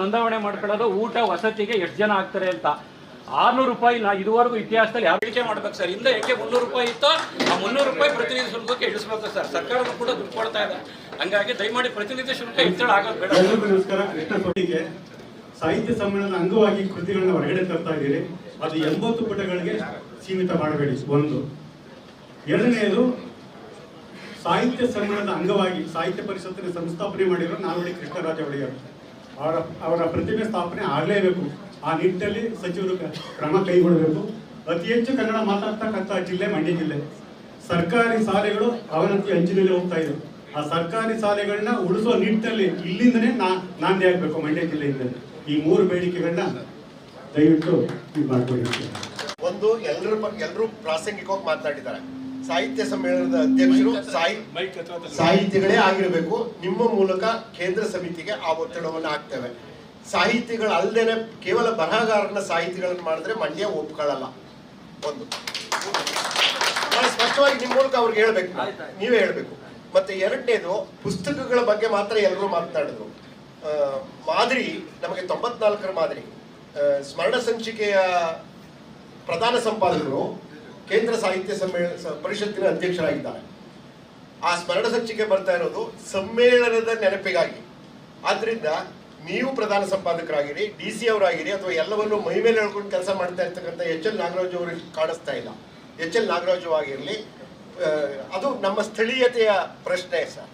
ನೋಂದಾವಣೆ ಮಾಡ್ಕೊಳ್ಳೋದು ಊಟ, ವಸತಿಗೆ ಎಷ್ಟು ಜನ ಆಗ್ತಾರೆ ಅಂತ. ಆರ್ನೂರು ರೂಪಾಯಿ ನಾ ಇದುವರೆಗೂ ಇತಿಹಾಸದಲ್ಲಿ ಯಾವ ಇಳಿಕೆ ಮಾಡ್ಬೇಕು ಸರ್? ಹಿಂದೆ ಯಾಕೆ ಮುನ್ನೂರು ರೂಪಾಯಿ ಇತ್ತು, ಆ ಮುನ್ನೂರು ರೂಪಾಯಿ ಪ್ರತಿನಿಧಿ ಶುಲ್ಕಕ್ಕೆ ಇಳಿಸ್ಬೇಕು ಸರ್. ಸರ್ಕಾರ ಕೂಡ ದುಡ್ಡು ಕೊಡ್ತಾ ಇದೆ. ಹಂಗಾಗಿ ದಯಮಾಡಿ ಪ್ರತಿನಿಧಿ ಶುಲ್ಕ ಹೆಚ್ಚಳ ಆಗೋದು ನಮಸ್ಕಾರ ಸಾಹಿತ್ಯ ಸಮ್ಮೇಳನದ ಅಂಗವಾಗಿ ಕೃತಿಗಳನ್ನ ಹೊರಗಡೆ ತರ್ತಾ ಇದ್ದೀರಿ. ಅದು ಎಂಬತ್ತು ಪುಟಗಳಿಗೆ ಸೀಮಿತ ಮಾಡಬೇಡಿ. ಒಂದು. ಎರಡನೆಯದು, ಸಾಹಿತ್ಯ ಸಮ್ಮೇಳನದ ಅಂಗವಾಗಿ ಸಾಹಿತ್ಯ ಪರಿಷತ್ತಿನ ಸಂಸ್ಥಾಪನೆ ಮಾಡಿರೋ ನಾಲ್ವಡಿ ಕೃಷ್ಣರಾಜ ಒಡೆಯರು. ಅವರ ಅವರ ಪ್ರತಿಮೆ ಸ್ಥಾಪನೆ ಆಗಲೇಬೇಕು. ಆ ನಿಟ್ಟಿನಲ್ಲಿ ಸಚಿವರು ಕ್ರಮ ಕೈಗೊಳ್ಳಬೇಕು. ಅತಿ ಹೆಚ್ಚು ಕನ್ನಡ ಮಾತಾಡ್ತಕ್ಕಂಥ ಜಿಲ್ಲೆ ಮಂಡ್ಯ ಜಿಲ್ಲೆ. ಸರ್ಕಾರಿ ಶಾಲೆಗಳು ಅವನತಿ ಅಂಚಿನಲ್ಲಿ ಹೋಗ್ತಾ ಇದ್ರು ಆ ಸರ್ಕಾರಿ ಶಾಲೆಗಳನ್ನ ಉಳಿಸೋ ನಿಟ್ಟಿನಲ್ಲಿ ಇಲ್ಲಿಂದನೇ ನಾ, ನಾಂದಿ ಆಗಬೇಕು ಮಂಡ್ಯ ಜಿಲ್ಲೆಯಿಂದ. ಈ ಮೂರು ಬೇಡಿಕೆಗಳನ್ನ ದಯವಿಟ್ಟು ಇದು ಒಂದು ಎಲ್ಲರೂ ಎಲ್ಲರೂ ಪ್ರಾಸಂಗಿಕವಾಗಿ ಮಾತನಾಡಿದ್ದಾರೆ ಸಾಹಿತ್ಯ ಸಮ್ಮೇಳನದ ಅಧ್ಯಕ್ಷರು ಸಾಹಿ ಸಾಹಿತಿಗಳೇ ಆಗಿರಬೇಕು. ನಿಮ್ಮ ಮೂಲಕ ಕೇಂದ್ರ ಸಮಿತಿಗೆ ಆ ಒತ್ತಡವನ್ನು ಹಾಕ್ತೇವೆ. ಸಾಹಿತಿಗಳು ಅಲ್ಲದೇನೆ ಕೇವಲ ಬರಹಗಾರನ ಸಾಹಿತಿಗಳನ್ನು ಮಾಡಿದ್ರೆ ಮಂಡ್ಯ ಒಪ್ಕೊಳ್ಳಲ್ಲ. ಒಂದು. ಸ್ಪಷ್ಟವಾಗಿ ನಿಮ್ಮ ಮೂಲಕ ಅವ್ರಿಗೆ ಹೇಳ್ಬೇಕು. ನೀವೇ ಹೇಳ್ಬೇಕು. ಮತ್ತೆ ಎರಡನೇದು ಪುಸ್ತಕಗಳ ಬಗ್ಗೆ ಮಾತ್ರ ಎಲ್ಲರೂ ಮಾತನಾಡಿದ್ರು. ಮಾದರಿ ನಮಗೆ ತೊಂಬತ್ನಾಲ್ಕರ ಮಾದರಿ. ಸ್ಮರಣ ಸಂಚಿಕೆಯ ಪ್ರಧಾನ ಸಂಪಾದಕರು ಕೇಂದ್ರ ಸಾಹಿತ್ಯ ಸಮ್ಮೇಳನ ಪರಿಷತ್ತಿನ ಅಧ್ಯಕ್ಷರಾಗಿದ್ದಾರೆ. ಆ ಸ್ಮರಣ ಸಂಚಿಕೆ ಬರ್ತಾ ಇರೋದು ಸಮ್ಮೇಳನದ ನೆನಪಿಗಾಗಿ. ಆದ್ರಿಂದ ನೀವು ಪ್ರಧಾನ ಸಂಪಾದಕರಾಗಿರಿ, ಡಿ ಸಿ ಅವರಾಗಿರಿ, ಅಥವಾ ಎಲ್ಲವನ್ನು ಮೈ ಮೇಲೆ ಹೇಳ್ಕೊಂಡು ಕೆಲಸ ಮಾಡ್ತಾ ಇರ್ತಕ್ಕಂಥ ಎಚ್ ಎಲ್ ನಾಗರಾಜು ಅವರು ಕಾಣಿಸ್ತಾ ಇಲ್ಲ. ಎಚ್ ಎಲ್ ನಾಗರಾಜು ಆಗಿರಲಿ ಅದು ನಮ್ಮ ಸ್ಥಳೀಯತೆಯ ಪ್ರಶ್ನೆ ಸರ್.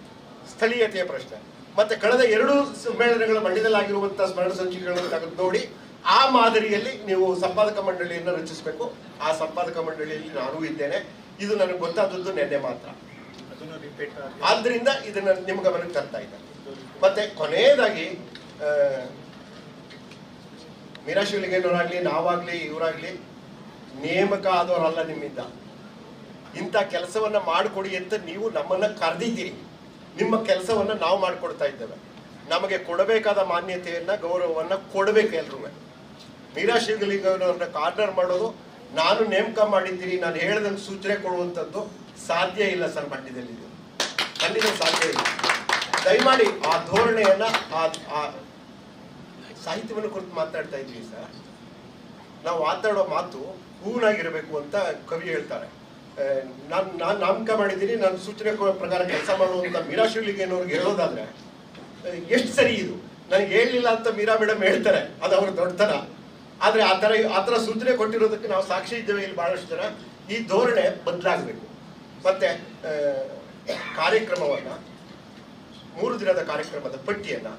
ಸ್ಥಳೀಯತೆಯ ಪ್ರಶ್ನೆ. ಮತ್ತೆ ಕಳೆದ ಎರಡು ಸಮ್ಮೇಳನಗಳ ಮಂಡ್ಯದಲ್ಲಾಗಿರುವಂತಹ ಸ್ಮರಣ ಸಂಚಿಕೆಗಳನ್ನು ನೋಡಿ ಆ ಮಾದರಿಯಲ್ಲಿ ನೀವು ಸಂಪಾದಕ ಮಂಡಳಿಯನ್ನು ರಚಿಸಬೇಕು. ಆ ಸಂಪಾದಕ ಮಂಡಳಿಯಲ್ಲಿ ನಾನು ಇದ್ದೇನೆ. ಇದು ನನಗೆ ಗೊತ್ತಾದದ್ದು ನೆನ್ನೆ ಮಾತ್ರ. ಆದ್ರಿಂದ ಇದನ್ನ ನಿಮ್ಮ ಗಮನಕ್ಕೆ ತರ್ತಾ ಇದ್ದಾರೆ ಮತ್ತೆ ಕೊನೆಯದಾಗಿ ಮೀರಾ ಶಿವಲಿಂಗೇನವರಾಗ್ಲಿ ನಾವಾಗ್ಲಿ ಇವರಾಗ್ಲಿ ನೇಮಕ ಆದವರಲ್ಲ ನಿಮ್ಮಿಂದ. ಇಂಥ ಕೆಲಸವನ್ನ ಮಾಡಿಕೊಡಿ ಅಂತ ನೀವು ನಮ್ಮನ್ನ ಕರೆದಿದ್ದೀರಿ. ನಿಮ್ಮ ಕೆಲಸವನ್ನ ನಾವು ಮಾಡಿಕೊಡ್ತಾ ಇದ್ದೇವೆ. ನಮಗೆ ಕೊಡಬೇಕಾದ ಮಾನ್ಯತೆಯನ್ನ ಗೌರವವನ್ನ ಕೊಡಬೇಕು ಎಲ್ರೂ ಮೀರಾ ಶಿವಲಿಂಗನವ್ರನ್ನ ಕಾರ್ನರ್ ಮಾಡೋದು. ನಾನು ನೇಮಕ ಮಾಡಿದ್ದೀನಿ, ನಾನು ಹೇಳ್ದಂಗೆ ಸೂಚನೆ ಕೊಡುವಂಥದ್ದು ಸಾಧ್ಯ ಇಲ್ಲ ಸರ್ ಮಂಡ್ಯದಲ್ಲಿ ಖಂಡಿತ ಸಾಧ್ಯ ಇಲ್ಲ. ದಯಮಾಡಿ ಆ ಧೋರಣೆಯನ್ನ, ಆ ಸಾಹಿತ್ಯವನ್ನು ಕುರಿತು ಮಾತಾಡ್ತಾ ಇದ್ವಿ ಸರ್. ನಾವು ಮಾತಾಡೋ ಮಾತು ಹೂನಾಗಿರಬೇಕು ಅಂತ ಕವಿ ಹೇಳ್ತಾರೆ. ನಾನು ನಾನು ನಾಮಕ ಮಾಡಿದ್ದೀನಿ, ನಾನು ಸೂಚನೆ ಪ್ರಕಾರ ಕೆಲಸ ಮಾಡುವಂತ ಮೀರಾ ಶಿವಲಿಂಗೇನವ್ರಿಗೆ ಹೇಳೋದಾದ್ರೆ ಎಷ್ಟು ಸರಿ ಇದು? ನನಗೆ ಹೇಳಲಿಲ್ಲ ಅಂತ ಮೀರಾ ಮೇಡಮ್ ಹೇಳ್ತಾರೆ. ಅದು ಅವ್ರ ದೊಡ್ಡತನ. ಆದ್ರೆ ಆ ತರ ಆ ಥರ ಸೂಚನೆ ಕೊಟ್ಟಿರೋದಕ್ಕೆ ನಾವು ಸಾಕ್ಷಿ ಇದ್ದೇವೆ ಇಲ್ಲಿ ಬಹಳಷ್ಟು ಜನ. ಈ ಧೋರಣೆ ಬದಲಾಗಬೇಕು. ಮತ್ತೆ ಕಾರ್ಯಕ್ರಮವನ್ನ ಮೂರು ದಿನದ ಕಾರ್ಯಕ್ರಮದ ಪಟ್ಟಿಯನ್ನ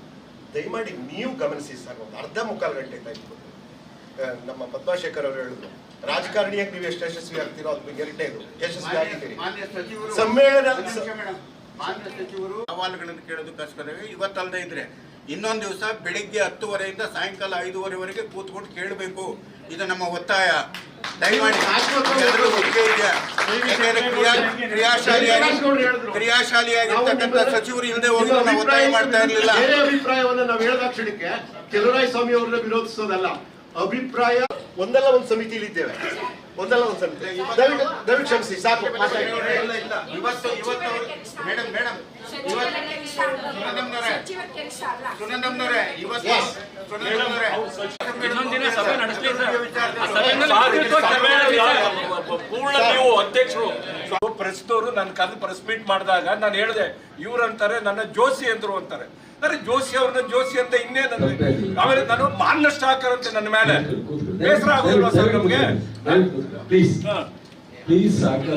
ದಯಮಾಡಿ ನೀವು ಗಮನಿಸಿ ಸರ್ ಒಂದು ಅರ್ಧ ಮುಕ್ಕಾಲು ಗಂಟೆ ಟೈಮ್ ನಮ್ಮ ಪದ್ಮಾಶೇಖರ್ ಅವರು ಹೇಳಿದ್ರು ರಾಜಕಾರಣಿಯಾಗಿ ನೀವು ಎಷ್ಟು ಯಶಸ್ವಿ ಆಗ್ತೀರೋ ಅದು ಎರಡನೇದು. ಯಶಸ್ವಿ ಆಗಿದ್ದೀರಿ. ಮಾನ್ಯ ಸಚಿವರು ಸಮ್ಮೇಳನ. ಮಾನ್ಯ ಸಚಿವರು ಸವಾಲುಗಳನ್ನು ಕೇಳೋದಕ್ಕೋಸ್ಕರವೇ ಇವತ್ತಲ್ಲದೆ ಇದ್ರೆ ಇನ್ನೊಂದು ದಿವಸ ಬೆಳಿಗ್ಗೆ ಹತ್ತುವರೆಯಿಂದ ಸಾಯಂಕಾಲ ಐದೂವರೆವರೆಗೆ ಕೂತ್ಕೊಂಡು ಕೇಳಬೇಕು. ಇದು ನಮ್ಮ ಒತ್ತಾಯ. ದಯಮಾಡಿ ಕ್ರಿಯಾಶಾಲಿಯಾಗಿ ಕ್ರಿಯಾಶಾಲಿಯಾಗಿರ್ತಕ್ಕಂಥ ಸಚಿವರು ಇಲ್ಲದೆ ಹೋಗಿ ನಾವು ಒತ್ತಾಯ ಮಾಡ್ತಾ ಇರಲಿಲ್ಲ. ಅಭಿಪ್ರಾಯವನ್ನು ಅಭಿಪ್ರಾಯವನ್ನ ನಾವು ಹೇಳಿದ ಕ್ಷಣಕ್ಕೆ ಸ್ವಾಮಿ ಅವರನ್ನ ವಿರೋಧಿಸೋದಲ್ಲ. ಅಭಿಪ್ರಾಯ, ಒಂದಲ್ಲ ಒಂದು ಸಮಿತಿಯಲ್ಲಿ ಇದ್ದೇವೆ ಒಂದಲ್ಲ ಒಂದು ಸಮಿತಿ. ದಯವಿಟ್ಟು ದಯವಿಟ್ಟು ಕ್ಷಮಿಸಿ, ಸಾಕು ಅಧ್ಯಕ್ಷರು ನನ್ನ ಕರೆದು ಪ್ರೆಸ್ ಮೀಟ್ ಮಾಡಿದಾಗ ನಾನು ಹೇಳಿದೆ ಇವ್ರಂತಾರೆ ನನ್ನ ಜೋಶಿ ಅಂದ್ರು ಅಂತಾರೆ. ಅರೆ ಜೋಶಿ ಅವ್ರನ್ನ ಜೋಶಿ ಅಂತ ಇನ್ನೇನಂದ್ರೆ ಆಮೇಲೆ ನಾನು ಮಾನಷ್ಟ ಹಾಕರಂತೆ ನನ್ನ ಮೇಲೆ. ಬೇಸರ ಆಗೋದಿಲ್ಲ ಸರ್ ನಮ್ಗೆ? ಪ್ಲೀಸ್. ಪ್ಲೀಸ್ ಒಂದ್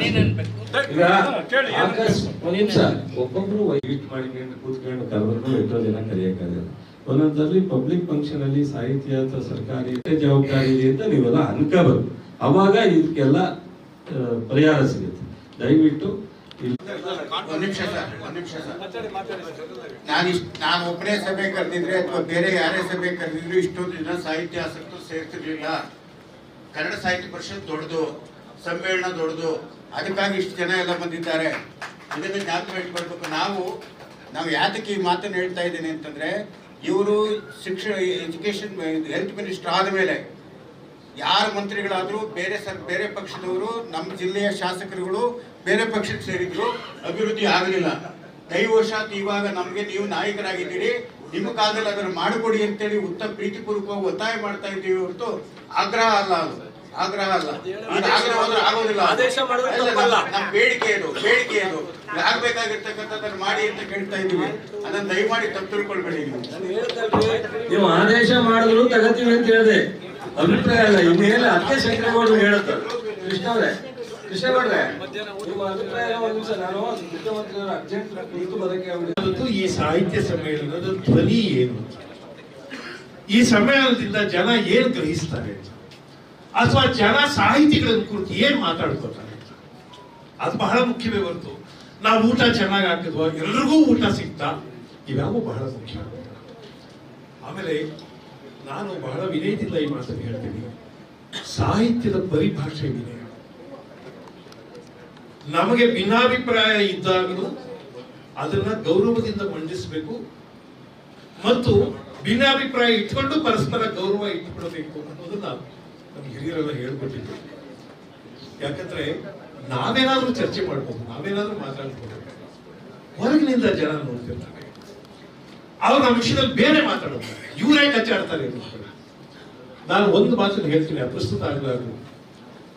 ನಿಮಿಷ. ಒಬ್ಬೊಬ್ರು ವೈಟ್ ಮಾಡಿ ಕೂತ್ಕೊಂಡು ಕರೆದ್ರು ಎಷ್ಟೋ ಜನ ಕರೆಯಕ್ಕಾಗಲ್ಲ ಒಂದೊಂದ್ಸಲಿ ಪಬ್ಲಿಕ್ ಫಂಕ್ಷನ್ ಅಲ್ಲಿ ಸಾಹಿತ್ಯ ಅಥವಾ ಸರ್ಕಾರಿ ಜವಾಬ್ದಾರಿ ಇದೆ ಅಂತ ನೀವೆಲ್ಲ ಅನ್ಕೋಬೇಕು ಅವಾಗ ಇದಕ್ಕೆಲ್ಲ ಪರಿಹಾರ ಸಿಗುತ್ತೆ. ದಯವಿಟ್ಟು ಒಂದ್ ನಿಮಿಷ ಸರ್ ಒಂದ್ ನಿಮಿಷ ಸರ್. ನಾನು ನಾನು ಒಬ್ಬನೇ ಸಭೆ ಕರೆದಿದ್ರೆ ಅಥವಾ ಬೇರೆ ಯಾರೇ ಸಭೆ ಕರೆದಿದ್ರು ಇಷ್ಟೊಂದು ಜನ ಸಾಹಿತ್ಯ ಆಸಕ್ತರು ಸೇರ್ತಿರ್ಲಿಲ್ಲ. ಕನ್ನಡ ಸಾಹಿತ್ಯ ಪರಿಷತ್ ದೊಡ್ಡದು ಸಮ್ಮೇಳನ ದೊಡ್ಡದು. ಅದಕ್ಕಾಗಿ ಇಷ್ಟು ಜನ ಎಲ್ಲ ಬಂದಿದ್ದಾರೆ. ಇದನ್ನು ಜ್ಞಾಪಕ ಇಟ್ಕೊಳ್ಬೇಕು. ನಾವು ನಾವು ಯಾತಕ್ಕೆ ಈ ಮಾತನ್ನು ಹೇಳ್ತಾ ಇದ್ದೀನಿ ಅಂತಂದ್ರೆ ಇವರು ಶಿಕ್ಷಣ ಎಜುಕೇಶನ್ ಹೆಲ್ತ್ ಮಿನಿಸ್ಟರ್ ಆದಮೇಲೆ ಯಾರು ಮಂತ್ರಿಗಳಾದರೂ ಬೇರೆ ಸರ್ ಬೇರೆ ಪಕ್ಷದವರು ನಮ್ಮ ಜಿಲ್ಲೆಯ ಶಾಸಕರುಗಳು ಬೇರೆ ಪಕ್ಷಕ್ಕೆ ಸೇರಿದ್ರು ಅಭಿವೃದ್ಧಿ ಆಗಲಿಲ್ಲ ದೈವಶಾತ್ ಇವಾಗ ನಮಗೆ ನೀವು ನಾಯಕರಾಗಿದ್ದೀರಿ. ನಿಮ್ಮ ಕಾಲದಲ್ಲಿ ಅದನ್ನು ಮಾಡಿಕೊಡಿ ಅಂತೇಳಿ ಉತ್ತಮ ಪ್ರೀತಿಪೂರ್ವಕವಾಗಿ ಒತ್ತಾಯ ಮಾಡ್ತಾ ಇದ್ದೀವಿ ಹೊರತು ಆಗ್ರಹ ಅಲ್ಲ ಅದು. ಆಗ್ರಹ ಅಲ್ಲ. ಈಗ ಆಗ್ರಹ ಅಂದ್ರೆ ಆಗೋದಿಲ್ಲ ಅದು. ಆದೇಶ ಮಾಡಿದ್ರೆ ಅಲ್ಲ, ನಮ್ಮ- ಬೇಡಿಕೆ ಅದು ಬೇಡಿಕೆ ಅದು. ಆಗ್ಬೇಕಾಗಿರ್ತಕ್ಕಂಥದ್ದನ್ನು ಮಾಡಿ ಅಂತ ಕೇಳ್ತಾ ಇದ್ದೀವಿ. ಅದನ್ನ ದಯಮಾಡಿ ತಪ್ಪು ತಿಳ್ಕೊಳ್ಬೇಡಿ ನೀವು. ನೀವು ಆದೇಶ ಮಾಡಿದ್ರು ತಗತೀವಿ ಅಂತ ಹೇಳಿದೆ. ಅಭಿಪ್ರಾಯ ಅಲ್ಲ. ಇನ್ನೇನು ಅದಕ್ಕೆ ಶಂಕರಗೌಡರು ಹೇಳುತ್ತೆ ಕೃಷ್ಣ ಅವರೇ ಈ ಸಾಹಿತ್ಯ ಸಮ್ಮೇಳನದ ಧ್ವನಿ ಏನು? ಈ ಸಮ್ಮೇಳನದಿಂದ ಜನ ಏನು ಗ್ರಹಿಸ್ತಾರೆ? ಅಥವಾ ಜನ ಸಾಹಿತಿಗಳ ಕುರಿತು ಏನ್ ಮಾತಾಡ್ಕೋತಾರೆ? ಅದು ಬಹಳ ಮುಖ್ಯವೇ ಹೊರತು, ನಾವು ಊಟ ಚೆನ್ನಾಗಿ ಹಾಕಿದ್ವ? ಎಲ್ರಿಗೂ ಊಟ ಸಿಗ್ತಾ? ಇವ್ಯಾವು ಬಹಳ ಮುಖ್ಯ. ಆಮೇಲೆ ನಾನು ಬಹಳ ವಿನಯದಿಂದ ಈ ಮಾತನ್ನು ಹೇಳ್ತೀನಿ. ಸಾಹಿತ್ಯದ ಪರಿಭಾಷೆ ವಿನಯ. ನಮಗೆ ಭಿನ್ನಾಭಿಪ್ರಾಯ ಇದ್ದಾಗಲೂ ಅದನ್ನ ಗೌರವದಿಂದ ಮಂಡಿಸಬೇಕು ಮತ್ತು ಭಿನ್ನಾಭಿಪ್ರಾಯ ಇಟ್ಕೊಂಡು ಪರಸ್ಪರ ಗೌರವ ಇಟ್ಟುಕೊಳ್ಬೇಕು ಅನ್ನೋದನ್ನ ನಮ್ಮ ಹಿರಿಯರೆಲ್ಲ ಹೇಳ್ಕೊಟ್ಟಿದ್ರು. ಯಾಕಂದ್ರೆ ನಾವೇನಾದ್ರೂ ಚರ್ಚೆ ಮಾಡ್ಬೋದು, ನಾವೇನಾದ್ರೂ ಮಾತಾಡ್ಬೋದು. ಹೊರಗಿನಿಂದ ಜನ ನೋಡ್ತಿರ್ತಾರೆ. ಅವ್ರ ನಮ್ಮ ವಿಷಯದಲ್ಲಿ ಬೇರೆ ಮಾತಾಡೋದು ಇವರೇ ಕಚ್ಚಾಡ್ತಾರೆ. ನಾನು ಒಂದು ಮಾತನ್ನು ಹೇಳ್ತೀನಿ ಅಪ್ರಸ್ತುತ ಆಗಲಾರ್ದು.